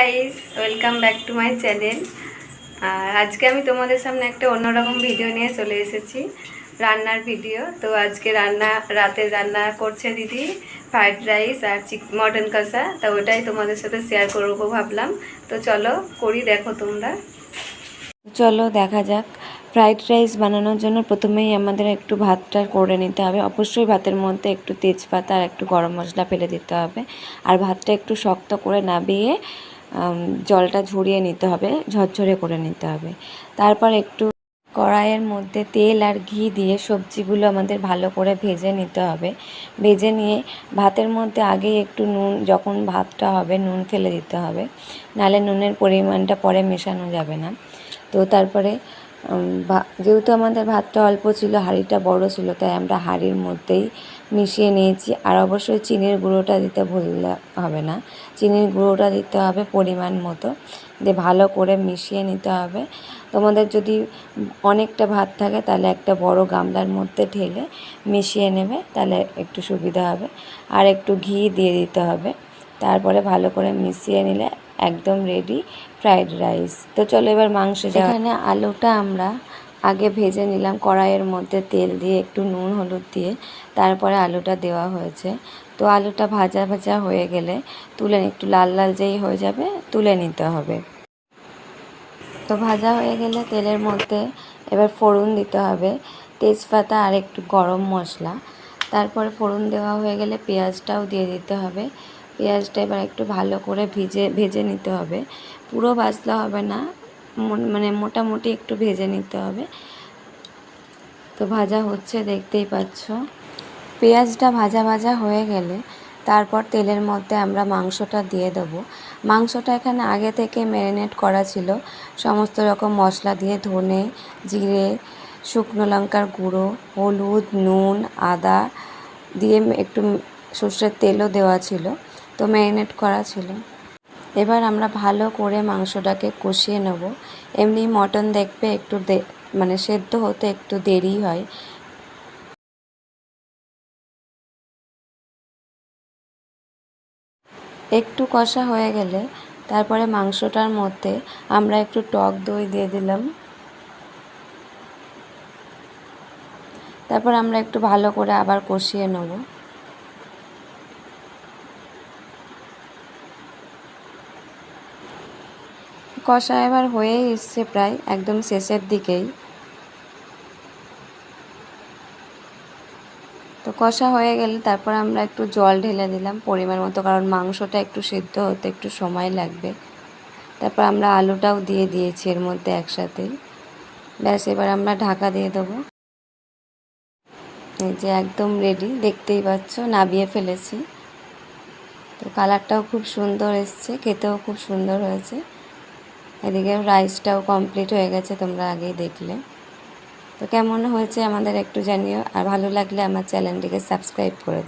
Guys welcome back to my channel আর আজকে আমি তোমাদের সামনে একটা অন্যরকম ভিডিও নিয়ে চলে এসেছি, রান্নার ভিডিও তো আজকে রান্না, রাতের রান্না করছে দিদি ফ্রাইড রাইস আর চিক মটন কষা। তো ওটাই তোমাদের সাথে শেয়ার করব ভাবলাম। তো চলো করি, দেখো তোমরা। চলো দেখা যাক। ফ্রাইড রাইস বানানোর জন্য প্রথমেই আমাদের একটু ভাতটা করে নিতে হবে। অবশ্যই ভাতের মধ্যে একটু তেজপাতা আর একটু গরম মশলা ফেলে দিতে হবে। আর ভাতটা একটু শক্ত করে নাবিয়ে জলটা ঝরিয়ে নিতে হবে, ঝরঝরে করে নিতে হবে। তারপর একটু কড়াইয়ের মধ্যে তেল আর ঘি দিয়ে সবজিগুলো আমাদের ভালো করে ভেজে নিতে হবে। ভেজে নিয়ে ভাতের মধ্যে আগেই একটু নুন, যখন ভাতটা হবে নুন ফেলে দিতে হবে। নাহলে নুনের পরিমাণটা পরে মেশানো যাবে না। তো তারপরে যেহেতু আমাদের ভাতটা অল্প ছিল, হাঁড়িটা বড় ছিল, তাই আমরা হাঁড়ির মধ্যেই মিশিয়ে নিয়েছি। আর অবশ্যই চিনির গুঁড়োটা দিতে ভুললে হবে না। চিনির গুঁড়োটা দিতে হবে পরিমাণ মতো। দিয়ে ভালো করে মিশিয়ে নিতে হবে। তোমাদের যদি অনেকটা ভাত থাকে, তাহলে একটা বড় গামলার মধ্যে ঢেলে মিশিয়ে নেবে, তাহলে একটু সুবিধা হবে। আর একটু ঘি দিয়ে দিতে হবে। তারপরে ভালো করে মিশিয়ে নিলে একদম রেডি ফ্রাইড রাইস তো চলো এবার মাংস যেখানে আলুটা আমরা আগে ভেজে নিলাম কড়াইয়ের মধ্যে তেল দিয়ে, একটু নুন, হলুদ দিয়ে, তারপরে আলুটা দেওয়া হয়েছে। তো আলুটা ভাজা ভাজা হয়ে গেলে তুলে একটু লাল লাল যেই হয়ে যাবে তুলে নিতে হবে। তো ভাজা হয়ে গেলে তেলের মধ্যে এবার ফোড়ন দিতে হবে। তেজপাতা আর একটু গরম মশলা। তারপরে ফোড়ন দেওয়া হয়ে গেলে পেঁয়াজটাও দিয়ে দিতে হবে। পেঁয়াজটা এবার একটু ভালো করে ভিজে, ভেজে নিতে হবে। পুরো ভাজলে হবে না মানে মোটামুটি একটু ভেজে নিতে হবে। তো ভাজা হচ্ছে, দেখতেই পাচ্ছ। পেঁয়াজটা ভাজা ভাজা হয়ে গেলে তারপর তেলের মধ্যে আমরা মাংসটা দিয়ে দেবো। মাংসটা এখানে আগে থেকে ম্যারিনেট করা ছিল। সমস্ত রকম মশলা দিয়ে ধনে, জিরে, শুকনো লঙ্কার গুঁড়ো, হলুদ, নুন, আদা দিয়ে একটু সর্ষের তেলও দেওয়া ছিল। তো ম্যারিনেট করা ছিল। এবার আমরা ভালো করে মাংসটাকে কষিয়ে নেব। এমনি মটন দেখবে একটু মানে সেদ্ধ হতে একটু দেরি হয়। একটু কষা হয়ে গেলে তারপরে মাংসটার মধ্যে আমরা একটু টক দই দিয়ে দিলাম। তারপর আমরা একটু ভালো করে আবার কষিয়ে নেব। কষা এবার হয়েই এসছে প্রায় একদম শেষের দিকেই। তো কষা হয়ে গেলে তারপর আমরা একটু জল ঢেলে দিলাম পরিমাণ মতো, কারণ মাংসটা একটু সিদ্ধ হতে একটু সময় লাগবে। তারপর আমরা আলুটাও দিয়ে দিয়েছি এর মধ্যে একসাথেই ব্যাস, এবার আমরা ঢাকা দিয়ে দেবো। এই যে একদম রেডি দেখতেই পাচ্ছ, নাবিয়ে ফেলেছি। তো কালারটাও খুব সুন্দর এসছে, খেতেও খুব সুন্দর হয়েছে। এদিকে রাইসটাও কমপ্লিট হয়ে গেছে, তোমরা আগেই দেখলে। তো কেমন হয়েছে আমাদের একটু জানিও, আর ভালো লাগলে আমার চ্যানেলটিকে সাবস্ক্রাইব করে